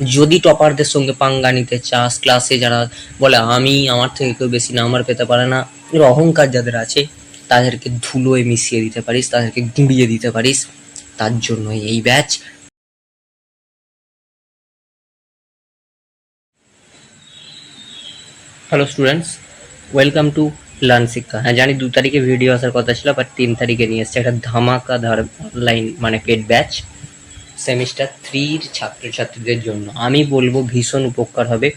যদি টপারদের সঙ্গে পাঙ্গা নিতে চাস ক্লাসে যারা বলে, আমি আমার থেকে কেউ বেশি নাম্বার পেতে পারে না। এর অহংকার যাদের আছে, তাদেরকে ধুলোয় মিশিয়ে দিতে পারিস, তাদেরকে গুঁড়িয়ে দিতে পারিস। তার জন্য এই batch hello students welcome to learn Shiksha হ্যাঁ জানি দু তারিখে ভিডিও আসার কথা ছিল বাট তিন তারিখে নিয়ে এসছে। একটা ধামাকা ধামাকাধার অনলাইন মানে পেড ব্যাচ সেমিস্টার থ্রির ছাত্রছাত্রীদের জন্য। আমি বলব ভীষণ উপকার হবে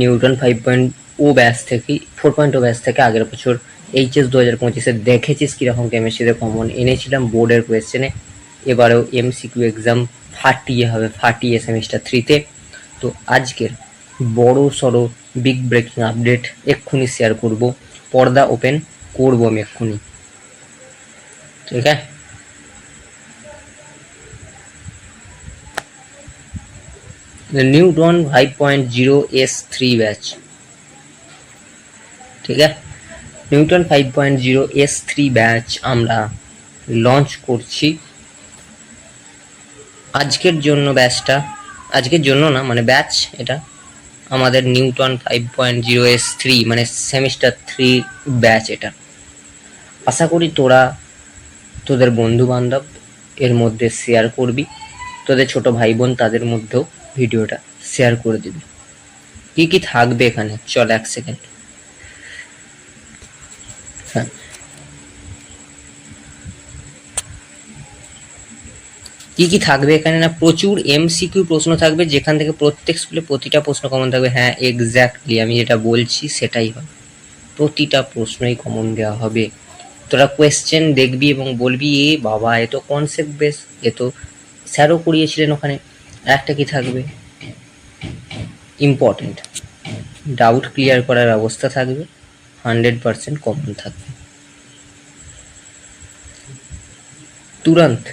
Newton five point o batch থেকে ফোর পয়েন্ট ও ব্যাচ থেকে আগের বছর এইচএস দু হাজার পঁচিশে দেখেছিস কীরকম কেমিস্ট্রিতে কমন এনেছিলাম বোর্ডের কোয়েশ্চেনে এবারেও এমসিকিউ এক্সাম ফাটিয়ে হবে, ফাটিয়ে সেমিস্টার থ্রিতে তো। আজকের বড় সড়ো বিগ ব্রেকিং আপডেট এক্ষুনি শেয়ার করব। পর্দা ওপেন করব আমি এক্ষুনি। ঠিক আছে? न्यूट्रॉन 5.0 S3 बैच ঠিক আছে Newton five point zero S three batch আমরা লঞ্চ করছি। আজকের জন্য ব্যাচটা আজকের জন্য না মানে ব্যাচ এটা, আমাদের Newton five point zero S three মানে সেমিস্টার থ্রি ব্যাচ এটা। আশা করি তোরা, তোদের বন্ধু বান্ধব এর মধ্যে শেয়ার করবি। তোদের ছোট ভাই বোন তাদের মধ্যেও ভিডিওটা শেয়ার করে দিবি। কি কি থাকবে এখানে? চল এক সেকেন্ড হ্যাঁ। কি কি থাকবে এখানে না? প্রচুর এমসিকিউ প্রশ্ন থাকবে, যেখান থেকে প্রত্যেক স্কুলে প্রতিটা প্রশ্ন কমন থাকবে। হ্যাঁ এক্স্যাক্টলি আমি যেটা বলছি সেটাই হবে প্রতিটা প্রশ্নই কমন দেওয়া হবে। তোরা কোয়েশ্চেন দেখবি এবং বলবি, এ বাবা, এ তো কনসেপ্ট বেস এ তো স্যারও করিয়েছিলেন ওখানে। একটা কি থাকবে? ইম্পর্টেন্ট ডাউট ক্লিয়ার করার ব্যবস্থা থাকবে। হান্ড্রেড পার্সেন্ট কমন থাকবে? তুরন্ত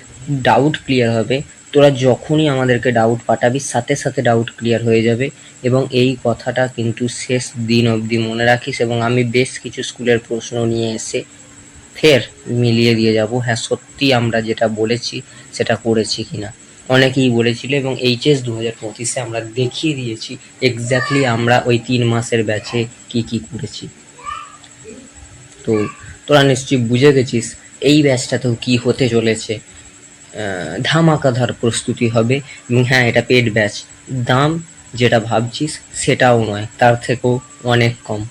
ডাউট ক্লিয়ার হবে। তোরা যখনই আমাদেরকে ডাউট পাঠাবি, সাথে সাথে ডাউট ক্লিয়ার হয়ে যাবে এবং এই কথাটা কিন্তু শেষ দিন অবধি মনে রাখিস এবং আমি বেশ কিছু স্কুলের প্রশ্ন নিয়ে এসে ফের মিলিয়ে দিয়ে যাব। হ্যাঁ সত্যি আমরা যেটা বলেছি, সেটা করেছি কিনা। অনেকেই বলেছিল এবং এইচএস দু হাজার পঁচিশে আমরা দেখিয়ে দিয়েছি এক্স্যাক্টলি আমরা ওই তিন মাসের ব্যাচে কি কি করেছি। তো তোরা নিশ্চয়ই বুঝে গেছিস, এই ব্যাচটাতেও কি হতে চলেছে। ধামাকাধার প্রস্তুতি হবে এবং হ্যাঁ এটা পেড ব্যাচ দাম যেটা ভাবছিস, সেটাও নয়, তার থেকেও অনেক কম।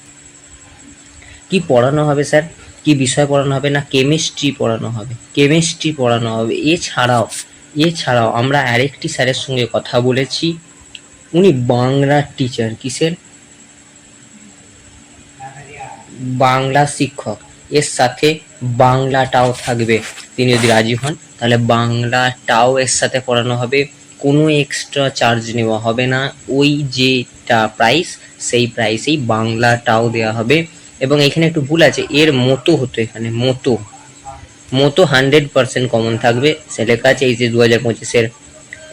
কি পড়ানো হবে, স্যার? কি বিষয় পড়ানো হবে না কেমিস্ট্রি পড়ানো হবে কেমিস্ট্রি পড়ানো হবে। এছাড়াও এছাড়াও আমরা আরেকটি স্যারের সঙ্গে কথা বলেছি, উনি বাংলার টিচার কিসের? বাংলা শিক্ষক। এর সাথে বাংলাটাও থাকবে। তিনি যদি রাজি হন, তাহলে বাংলাটাও এর সাথে পড়ানো হবে। কোনো এক্সট্রা চার্জ নেওয়া হবে না। ওই যেটা প্রাইস সেই প্রাইসেই বাংলাটাও দেওয়া হবে। এবং এখানে একটু ভুল আছে, এর মতো হতো এখানে, মতো। মতো হান্ড্রেড পার্সেন্ট কমন থাকবে। সে লেখা আছে এই যে দু হাজার পঁচিশের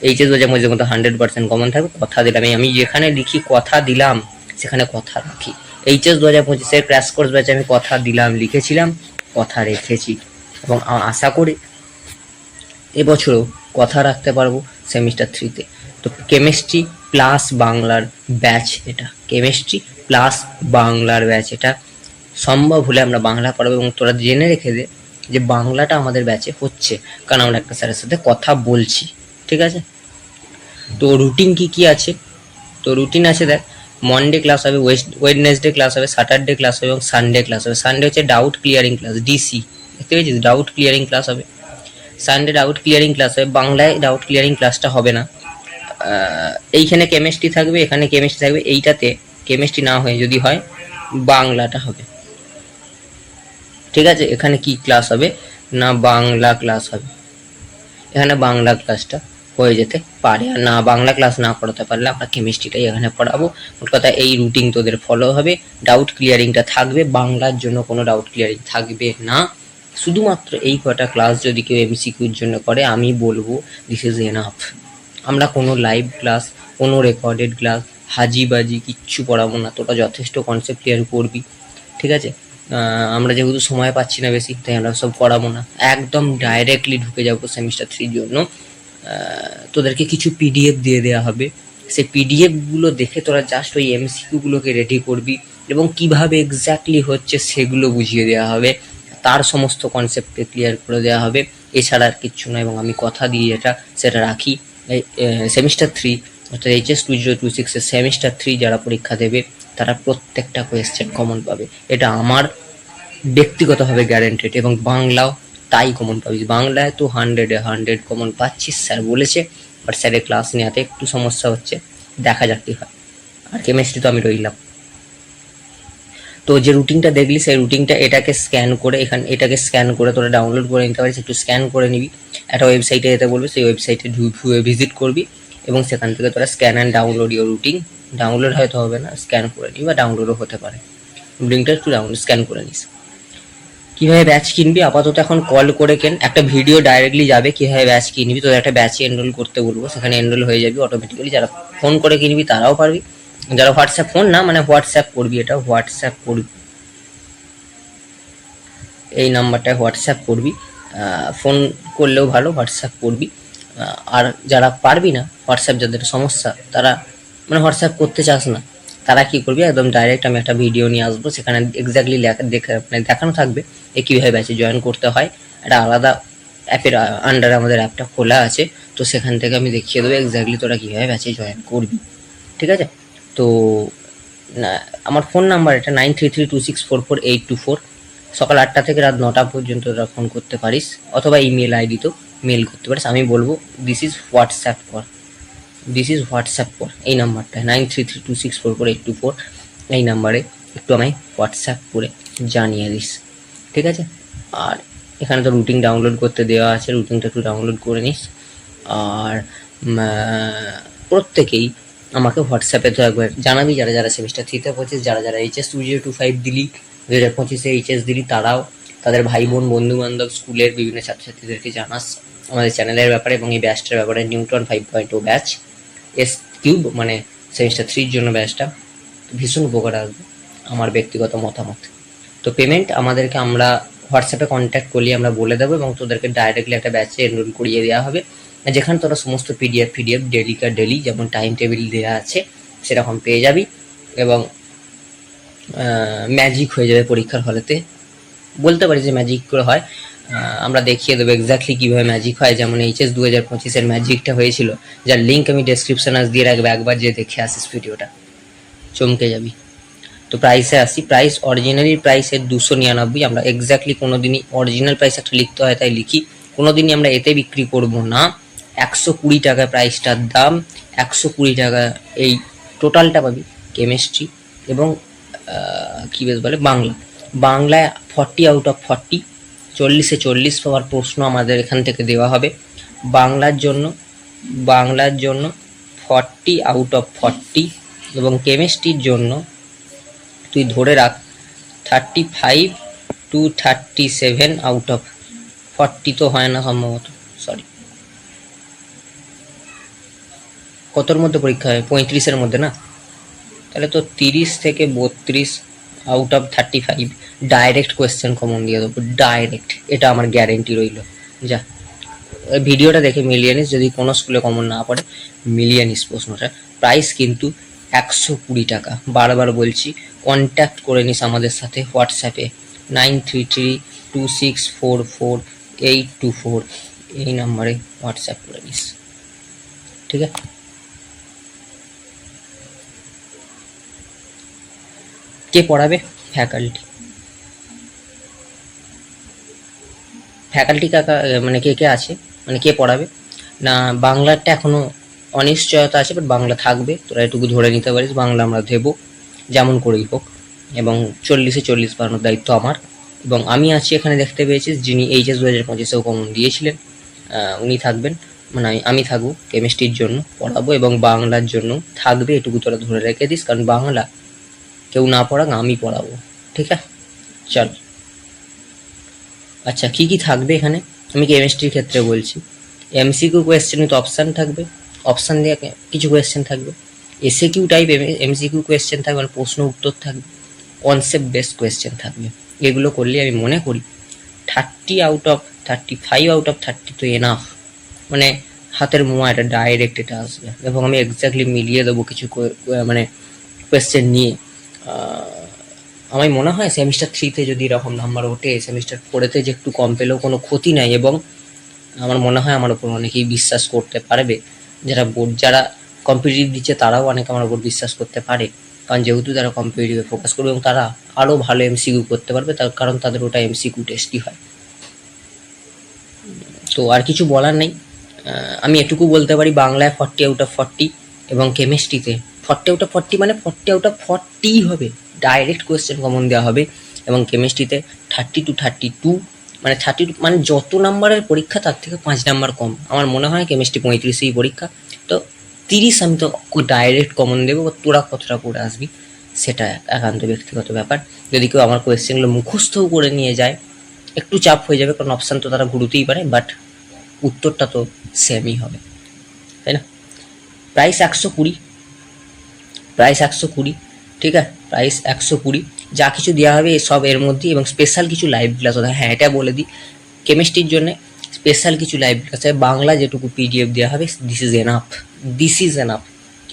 এইচ এস দু হাজার পঁচিশের মতো হান্ড্রেড পার্সেন্ট কমন থাকবে। কথা দিলাম। আমি যেখানে লিখি কথা দিলাম, সেখানে কথা রাখি। এইচএস দু হাজার পঁচিশের ক্র্যাশ কোর্স ব্যাচে আমি কথা দিলাম, লিখেছিলাম, কথা রেখেছি। এবং আশা করি এবছরও কথা রাখতে পারব সেমিস্টার থ্রিতে তো। কেমিস্ট্রি প্লাস বাংলার ব্যাচ এটা। কেমিস্ট্রি প্লাস বাংলার ব্যাচ এটা। সম্ভব হলে আমরা বাংলা পড়াবো এবং তোরা জেনে রেখে দে যে বাংলাটা আমাদের ব্যাচে হচ্ছে। কারণ আমরা একটা স্যারের সাথে কথা বলছি। ঠিক আছে? তো রুটিন কি কি আছে? তো রুটিন আছে দেখ মনডে ক্লাস হবে ওয়েস্ট ওয়েডনেসডে ক্লাস হবে স্যাটারডে ক্লাস হবে এবং সানডে ক্লাস হবে। সানডে হচ্ছে ডাউট ক্লিয়ারিং ক্লাস ডিসি দেখতে পেয়েছিস? ডাউট ক্লিয়ারিং ক্লাস হবে। সানডে ডাউট ক্লিয়ারিং ক্লাস হবে। বাংলায় ডাউট ক্লিয়ারিং ক্লাসটা হবে না। এইখানে কেমিস্ট্রি থাকবে, এখানে কেমিস্ট্রি থাকবে। এইটাতে কেমিস্ট্রি না হয়ে যদি হয়, বাংলাটা হবে। ঠিক আছে? এখানে কি ক্লাস হবে? না বাংলা ক্লাস হবে। এখানে বাংলা ক্লাসটা হয়ে যেতে পারে। আর না বাংলা ক্লাস না করাতে পারলে আমরা কেমিস্ট্রিটাই এখানে পড়াবো। মোট কথা এই রুটিন তোদের ফলো হবে। ডাউট ক্লিয়ারিংটা থাকবে। বাংলার জন্য কোনো ডাউট ক্লিয়ারিং থাকবে না। শুধুমাত্র এই কটা ক্লাস যদি কেউ এমসিকিউর জন্য করে, আমি বলব দিস ইজ এনাফ আমরা কোনো লাইভ ক্লাস কোনো রেকর্ডেড ক্লাস হাজিবাজি, কিচ্ছু পড়াবো না। তোরা যথেষ্ট কনসেপ্ট ক্লিয়ার করবি। ঠিক আছে? আমরা যেহেতু সময় পাচ্ছি না বেশি, তাই আমরা সব করাবো না। একদম ডাইরেক্টলি ঢুকে যাব সেমিস্টার থ্রির জন্য। তোদেরকে কিছু পিডিএফ দিয়ে দেওয়া হবে। সেই পিডিএফগুলো দেখে তোরা জাস্ট ওই এমসিকিউগুলোকে রেডি করবি এবং কীভাবে এক্স্যাক্টলি হচ্ছে সেগুলো বুঝিয়ে দেওয়া হবে। তার সমস্ত কনসেপ্টকে ক্লিয়ার করে দেওয়া হবে। এছাড়া আর কিচ্ছু না এবং আমি কথা দিয়ে এটা সেটা রাখি। সেমিস্টার থ্রি অর্থাৎ এইচএস টু জিরো টু সিক্সের সেমিস্টার থ্রি যারা পরীক্ষা দেবে তারা প্রত্যেকটা কোয়েশ্চেন কমন পাবে। এটা আমার ব্যক্তিগতভাবে গ্যারেন্টেড এবং বাংলাও তাই কমন পাবি। বাংলায় তো হান্ড্রেডে হান্ড্রেড কমন পাচ্ছিস স্যার বলেছে বাট স্যারের ক্লাস নেওয়াতে একটু সমস্যা হচ্ছে, দেখা যাক কি হয়। আর কেমিস্ট্রি তো আমি রইলাম। তো যে রুটিনটা দেখলি, সেই রুটিনটা এটাকে স্ক্যান করে এখানে, এটাকে স্ক্যান করে তোরা ডাউনলোড করে নিতে পারিস, একটু স্ক্যান করে নিবি। একটা ওয়েবসাইটে যেতে বলবি, সেই ওয়েবসাইটে ভিজিট করবি এবং সেখান থেকে তোরা scan and download your routine download হয়তো হবে না স্ক্যান করে নিবি বা ডাউনলোডও হতে পারে। লিঙ্কটা একটু ডাউনলোড স্ক্যান করে নিস। কীভাবে ব্যাচ কিনবি? আপাতত এখন কল করে কেন, একটা ভিডিও ডাইরেক্টলি যাবে, কীভাবে ব্যাচ কিনবি? তোদের একটা ব্যাচে এনরোল করতে বলব, সেখানে এনরোল হয়ে যাবি অটোমেটিক্যালি যারা ফোন করে কিনবি, তারাও পারবি। যারা হোয়াটসঅ্যাপ ফোন না মানে হোয়াটসঅ্যাপ করবি এটা হোয়াটসঅ্যাপ করবি। এই নাম্বারটায় হোয়াটসঅ্যাপ করবি। ফোন করলেও ভালো হোয়াটসঅ্যাপ করবি। আর যারা পারবি না হোয়াটসঅ্যাপ যাদের সমস্যা, তারা মানে হোয়াটসঅ্যাপ করতে চাস না, তারা কি করবি? একদম ডাইরেক্ট আমি একটা ভিডিও নিয়ে আসব, সেখানে এক্স্যাক্টলি দেখা মানে দেখানো থাকবে এ কীভাবে ব্যাচে জয়েন করতে হয়। একটা আলাদা অ্যাপের আন্ডারে আমাদের অ্যাপটা খোলা আছে, তো সেখান থেকে আমি দেখিয়ে দেবো এক্স্যাক্টলি তোরা কীভাবে ব্যাচে জয়েন করবি। ঠিক আছে? তো আমার ফোন নাম্বার এটা nine three three two six four four eight two four সকাল আটটা থেকে রাত নটা পর্যন্ত তোরা ফোন করতে পারিস, অথবা ইমেল আইডি তো মেল করতে পারিস। আমি বলব দিস ইজ হোয়াটসঅ্যাপ কর দিস ইজ হোয়াটসঅ্যাপ কর এই নাম্বারটা nine three three two six four four eight two four এই নাম্বারে একটু আমায় হোয়াটসঅ্যাপ করে জানিয়ে দিস। ঠিক আছে? আর এখানে তো রুটিন ডাউনলোড করতে দেওয়া আছে। রুটিনটা একটু ডাউনলোড করে নিস। আর প্রত্যেকেই আমাকে হোয়াটসঅ্যাপে তো একবার জানাবি। যারা যারা সেমিস্টার থ্রিতে পঁচিশ যারা যারা HS two zero two five দিলি, দু হাজার পঁচিশে এইচএস দিলি, তারাও তাদের ভাই, বোন বন্ধু বান্ধব স্কুলের বিভিন্ন ছাত্রছাত্রীদেরকে জানাস। আমাদের চ্যানেলের ব্যাপারে এবং এই ব্যাচটার ব্যাপারে Newton five point o batch S cube মানে সেমিস্টার থ্রির জন্য ব্যাচটা ভীষণ উপকার আসবে আমার ব্যক্তিগত মতামত। তো পেমেন্ট আমাদেরকে আমরা হোয়াটসঅ্যাপে কন্ট্যাক্ট করলে আমরা বলে দেবো এবং তোদেরকে ডাইরেক্টলি একটা ব্যাচে এনরোল করিয়ে দেওয়া হবে। যেখানে তোরা সমস্ত পিডিএফ পিডিএফ ডেলি কার ডেলি যেমন টাইম টেবিল দেওয়া আছে, সেরকম পেয়ে যাবি এবং ম্যাজিক হয়ে যাবে পরীক্ষার হলেতে। বলতে পারি যে ম্যাজিক করে হয়। আমরা দেখিয়ে দেবো এক্স্যাক্টলি কীভাবে ম্যাজিক হয়। যেমন এইচএস দু হাজার পঁচিশের ম্যাজিকটা হয়েছিল, যার লিঙ্ক আমি ডেসক্রিপশন আজ দিয়ে রাখব, একবার যে দেখে আসিস ভিডিওটা। চমকে যাবি। তো প্রাইসে আসি। প্রাইস অরিজিনালি প্রাইসের দুশো নিরানব্বই, আমরা এক্স্যাক্টলি কোনো দিনই অরিজিনাল প্রাইস একটা লিখতে হয় তাই লিখি। কোনো দিনই আমরা এতে বিক্রি করব না। একশো কুড়ি টাকা প্রাইসটার দাম, একশো কুড়ি টাকা এই টোটালটা পাবি কেমিস্ট্রি এবং কী বেশ বলে, বাংলা। বাংলায় ফর্টি আউট অফ ফর্টি চল্লিশে চল্লিশ পাওয়ার প্রশ্ন আমাদের এখান থেকে দেওয়া হবে। বাংলার জন্য বাংলার জন্য ফর্টি আউট অফ ফর্টি এবং কেমিস্ট্রির জন্য তুই ধরে রাখ thirty five to thirty seven out of forty তো হয় না সম্ভবত সরি কতর মধ্যে পরীক্ষা হয়? পঁয়ত্রিশের মধ্যে না? তাহলে তো তিরিশ থেকে বত্রিশ out of thirty five direct question common দিয়ে দেবো ডাইরেক্ট এটা আমার গ্যারেন্টি রইল। যা ভিডিওটা দেখে মিলিয়ে নিস যদি কোনো স্কুলে কমন না পড়ে মিলিয়ে নিস প্রশ্নটা প্রাইস কিন্তু একশো কুড়ি টাকা। বারবার বলছি কন্ট্যাক্ট করে নিস আমাদের সাথে হোয়াটসঅ্যাপে nine three three two six four four eight two four এই নাম্বারে হোয়াটসঅ্যাপ করে নিস। ঠিক আছে? কে পড়াবে? ফ্যাকাল্টি ফ্যাকাল্টি কাকা মানে কে কে আছে? মানে কে পড়াবে? না বাংলাটা এখনও অনিশ্চয়তা আছে বাট বাংলা থাকবে। তোরা এটুকু ধরে নিতে পারিস, বাংলা আমরা দেবো। যেমন করেই হোক। এবং চল্লিশে চল্লিশ বানানোর দায়িত্ব আমার। এবং আমি আছি এখানে দেখতে পেয়েছিস, যিনি এইচএস দু হাজার পঁচিশেও কমন দিয়েছিলেন। উনি থাকবেন। মানে আমি থাকব কেমিস্ট্রির জন্য পড়াবো এবং বাংলার জন্য থাকবে, এটুকু তোরা ধরে রেখে দিস। কারণ বাংলা কেউ না পড়াক, আমি পড়াবো। ঠিক আছে? চল। আচ্ছা কি কি থাকবে এখানে? আমি কেমিস্ট্রির ক্ষেত্রে বলছি। এমসিকিউ কোয়েশ্চেন তো অপশান থাকবে। অপশান দিয়ে কিছু কোয়েশ্চেন থাকবে। এসে কিউ টাইপ এমসিকিউ কোয়েশ্চেন থাকবে মানে প্রশ্ন উত্তর থাকবে। কনসেপ্ট বেসড কোয়েশ্চেন থাকবে। এগুলো করলে আমি মনে করি thirty out of thirty five out of thirty তো এনাফ মানে হাতের মোয়া এটা ডাইরেক্ট এটা আসবে। এবং আমি এক্স্যাক্টলি মিলিয়ে দেবো কিছু মানে কোয়েশ্চেন নিয়ে। আমার মনে হয় সেমিস্টার থ্রিতে যদি এরকম নাম্বার ওঠে সেমিস্টার ফোরেতে যে একটু কম পেলেও কোনো ক্ষতি নাই এবং আমার মনে হয় আমার উপর অনেকেই বিশ্বাস করতে পারবে। যারা বোর্ড যারা কম্পিটিটিভ দিচ্ছে তারাও অনেক আমার উপর বিশ্বাস করতে পারে। কারণ যেহেতু তারা কম্পিটিটিভে ফোকাস করবে এবং তারা আরও ভালো এমসিকিউ করতে পারবে, তার কারণ তাদের ওটা এমসিকিউ টেস্টই হয়। তো আর কিছু বলার নেই। আমি এটুকু বলতে পারি, বাংলায় ফর্টি আউট অফ ফর্টি এবং কেমিস্ট্রিতে ফর্টি আউট অফ ফর্টি মানে ফর্টি আউট অফ ফর্টিই হবে। ডাইরেক্ট কোয়েশ্চেন কমন দেওয়া হবে এবং কেমিস্ট্রিতে থার্টি টু থার্টি টু মানে থার্টি টু মানে যত নাম্বারের পরীক্ষা, তার থেকে পাঁচ নাম্বার কম। আমার মনে হয় কেমিস্ট্রি পঁয়ত্রিশেই পরীক্ষা। তো তিরিশ আমি তো ডাইরেক্ট কমন দেবো তোরা কতটা করে আসবি, সেটা একান্ত ব্যক্তিগত ব্যাপার। যদি কেউ আমার কোয়েশ্চেনগুলো মুখস্থও করে নিয়ে যায়, একটু চাপ হয়ে যাবে, কারণ অপশান তো তারা ঘুরতেই পারে বাট উত্তরটা তো সেমই হবে। তাই না? প্রাইস একশো কুড়ি। প্রাইস একশো কুড়ি, ঠিক আছে? প্রাইস একশো কুড়ি। যা কিছু দেওয়া হবে সব এর মধ্যেই এবং স্পেশাল কিছু লাইভ ক্লাস হবে হ্যাঁ এটা বলে দিই। কেমিস্ট্রির জন্য স্পেশাল কিছু লাইভ ক্লাস হবে বাংলা যেটুকু পিডিএফ দেওয়া হবে this is enough this is enough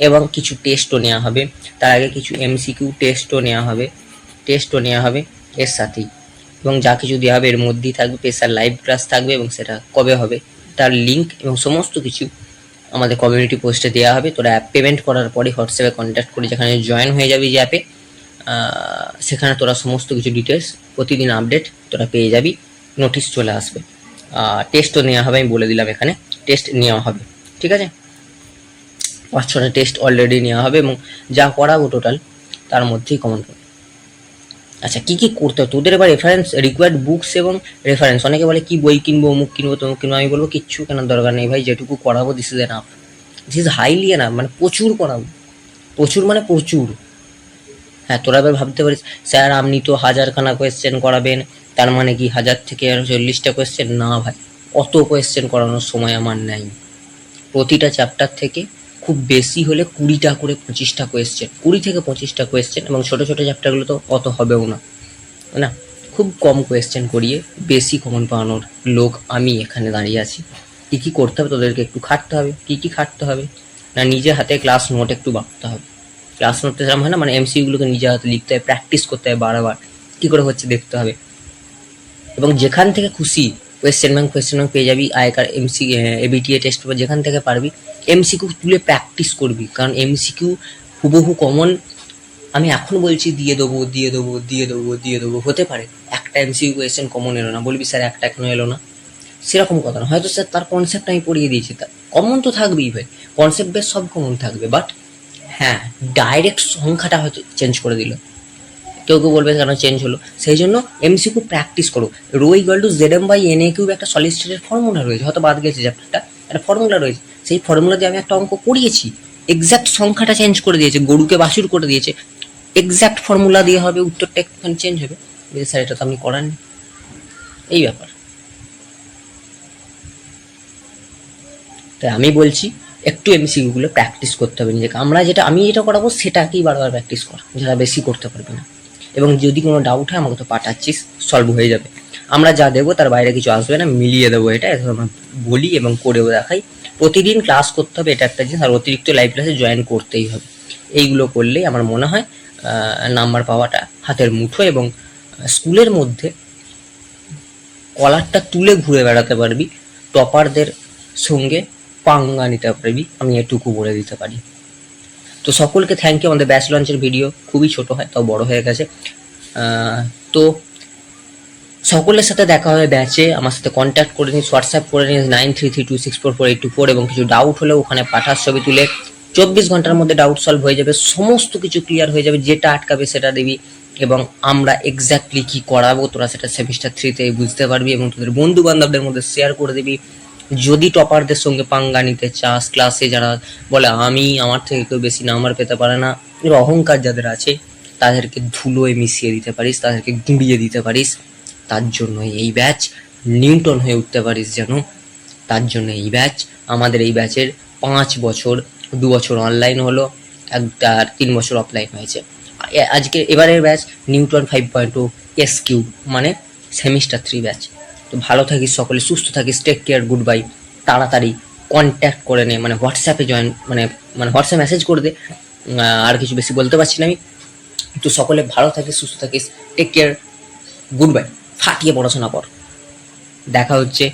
এবং কিছু টেস্টও নেওয়া হবে। তার আগে কিছু এমসিকিউ টেস্টও নেওয়া হবে। টেস্টও নেওয়া হবে এর সাথেই। এবং যা কিছু দেওয়া হবে এর মধ্যেই থাকবে। স্পেশাল লাইভ ক্লাস থাকবে এবং সেটা কবে হবে? তার লিঙ্ক এবং সমস্ত কিছু আমাদের কমিউনিটি পোস্টে দেওয়া হবে। তোরা অ্যাপ পেমেন্ট করার পরে হোয়াটসঅ্যাপে কন্ট্যাক্ট করে, যেখানে জয়েন হয়ে যাবি যে অ্যাপে সেখানে তোরা সমস্ত কিছু ডিটেলস প্রতিদিন আপডেট তোরা পেয়ে যাবি নোটিশ চলে আসবে। টেস্টও নেওয়া হবে, আমি বলে দিলাম এখানে টেস্ট নেওয়া হবে, ঠিক আছে? পাঁচ ছটা টেস্ট অলরেডি নেওয়া হবে এবং যা করাবো টোটাল তার মধ্যেই কমন পাবে আচ্ছা কি কি করতে হবে? তোদের এবার রেফারেন্স রিকোয়ার্ড বুকস এবং রেফারেন্স অনেকে বলে, কি বই কিনবো, অমুক কিনবো, তমুক কিনবো? আমি বলব, কিচ্ছু কেনার দরকার নেই ভাই, যেটুকু করাবো this is enough this is highly enough মানে প্রচুর করাবো। প্রচুর মানে প্রচুর। হ্যাঁ তোরা এবার ভাবতে পারিস, স্যার, আপনি তো হাজারখানা কোয়েশ্চেন করাবেন, তার মানে কি হাজার থেকে চল্লিশটা কোয়েশ্চেন না ভাই, অত কোয়েশ্চেন করানোর সময় আমার নেই। প্রতিটা চ্যাপ্টার থেকে খুব বেশি হলে কুড়িটা করে পঁচিশটা কোয়েশ্চেন কুড়ি থেকে পঁচিশটা কোয়েশ্চেন এবং ছোটো ছোটো চ্যাপ্টারগুলো তো অত হবেও না না? খুব কম কোয়েশ্চেন করিয়ে বেশি কমন পাওয়ানোর লোক আমি এখানে দাঁড়িয়ে আছি। কী কী করতে হবে তোদেরকে একটু খাটতে হবে, কী কী খাটতে হবে? না, নিজে হাতে ক্লাস নোট একটু বাঁকতে হবে। ক্লাস নোটে যেরকম হয় না মানে এমসিগুলোকে নিজে হাতে লিখতে হয় প্র্যাকটিস করতে হয় বারবার, কী করে হচ্ছে দেখতে হবে। এবং যেখান থেকে খুশি কোয়েশ্চেন ব্যাংক কোয়েশ্চেন ব্যাংক পেয়ে যাবি আয়কার এমসি এবিটিএ টেস্ট পেপার যেখান থেকে পারবি এমসিকিউ তুলে প্র্যাকটিস করবি। কারণ এমসিকিউ হুবহু কমন আমি এখন বলছি দিয়ে দেবো দিয়ে দেবো দিয়ে দেবো দিয়ে দেবো। হতে পারে। একটা এমসিকিউ কোয়েশ্চেন কমন এলো না। বলবি, স্যার, একটা এখনও এলো না। সেরকম কথা না। হয়তো স্যার তার কনসেপ্ট আমি পড়িয়ে দিয়েছি। তা কমন তো থাকবেই ভাই। কনসেপ্ট বেশ সব কমন থাকবে। বাট হ্যাঁ ডাইরেক্ট সংখ্যাটা হয়তো চেঞ্জ করে দিল। কেউ কেউ বলবে, কেন চেঞ্জ হলো? সেই জন্য এমসিকিউ প্র্যাকটিস করো। Rho equals to Z M by N A cube একটা সলিড স্টেটের ফর্মুলা রয়েছে। হয়তো বাদ গেছে চ্যাপ্টারটা একটা ফর্মুলা রয়েছে। সেই ফর্মুলা দিয়ে আমি একটা অঙ্ক করিয়েছি। এক্স্যাক্ট সংখ্যাটা চেঞ্জ করে দিয়েছে, গরুকে বাছুর করে দিয়েছে। এক্স্যাক্ট ফর্মুলা দিয়ে হবে, উত্তরটা একটুখানি চেঞ্জ হবে। স্যার, এটা তো আপনি করাননি এই ব্যাপার। তাই আমি বলছি, একটু এমসিকিউগুলো প্র্যাকটিস করতে হবে নিজেকে। আমরা যেটা, আমি যেটা করাবো, সেটাকেই বারবার প্র্যাকটিস কর। যারা বেশি করতে পারবে না। এবং যদি কোনো ডাউট হয়, আমাকে তো পাঠাচ্ছিস সলভ হয়ে যাবে। আমরা যা দেবো তার বাইরে কিছু আসবে না, মিলিয়ে দেবো এটা আমরা বলি এবং করেও দেখাই। প্রতিদিন ক্লাস করতে হবে, এটা একটা জিনিস, আর অতিরিক্ত লাইভ ক্লাসে জয়েন করতেই হবে। এইগুলো করলেই আমার মনে হয় নাম্বার পাওয়াটা হাতের মুঠো এবং স্কুলের মধ্যে কলারটা তুলে ঘুরে বেড়াতে পারবি টপারদের সঙ্গে পাঙ্গা নিতে পারবি, আমি এটুকু বলে দিতে পারি। তো সকলকে থ্যাংক ইউ আমাদের ব্যাচ লঞ্চের ভিডিও খুবই ছোট হয়, তাও বড় হয়ে গেছে। তো সকলের সাথে দেখা হবে ব্যাচে আমার সাথে কন্ট্যাক্ট করে নিস হোয়াটসঅ্যাপ করে নিস nine three three two six four four eight two four এবং কিছু ডাউট হলে ওখানে পাঠার ছবি তুলে। চব্বিশ ঘণ্টার মধ্যে ডাউট সলভ হয়ে যাবে, সমস্ত কিছু ক্লিয়ার হয়ে যাবে, যেটা আটকাবে সেটা দিবি এবং আমরা এক্স্যাক্টলি কি করাবো, তোরা সেটা সেমিস্টার থ্রিতে বুঝতে পারবি এবং তোদের বন্ধু বান্ধবদের মধ্যে শেয়ার করে দিবি। যদি টপারদের সঙ্গে পাঙ্গা নিতে চাস ক্লাসে যারা বলে, আমি আমার থেকে কেউ বেশি নাম্বার পেতে পারে না। অহংকার যাদের আছে, তাদেরকে ধুলোয় মিশিয়ে দিতে পারিস, তাদেরকে গুঁড়িয়ে দিতে পারিস। তার জন্য এই ব্যাচ নিউটন হয়ে উঠতে পারিস যেন। তার জন্য এই ব্যাচ আমাদের এই ব্যাচের পাঁচ বছর, দু বছর অনলাইন হলো, একটা আর তিন বছর অফলাইন হয়েছে। আজকে এবারের batch Newton five point two S Q মানে সেমিস্টার থ্রি ব্যাচ তো ভালো থাকিস সকলে, সুস্থ থাকিস টেক কেয়ার গুড বাই তাড়াতাড়ি কন্ট্যাক্ট করে নে মানে হোয়াটসঅ্যাপে জয়েন মানে মানে হোয়াটসঅ্যাপ মেসেজ করে দে। আর কিছু বেশি বলতে পারছি না আমি। তো সকলে ভালো থাকিস, সুস্থ থাকিস টেক কেয়ার গুড বাই ফাটিয়ে পড়াশোনা কর। দেখা হচ্ছে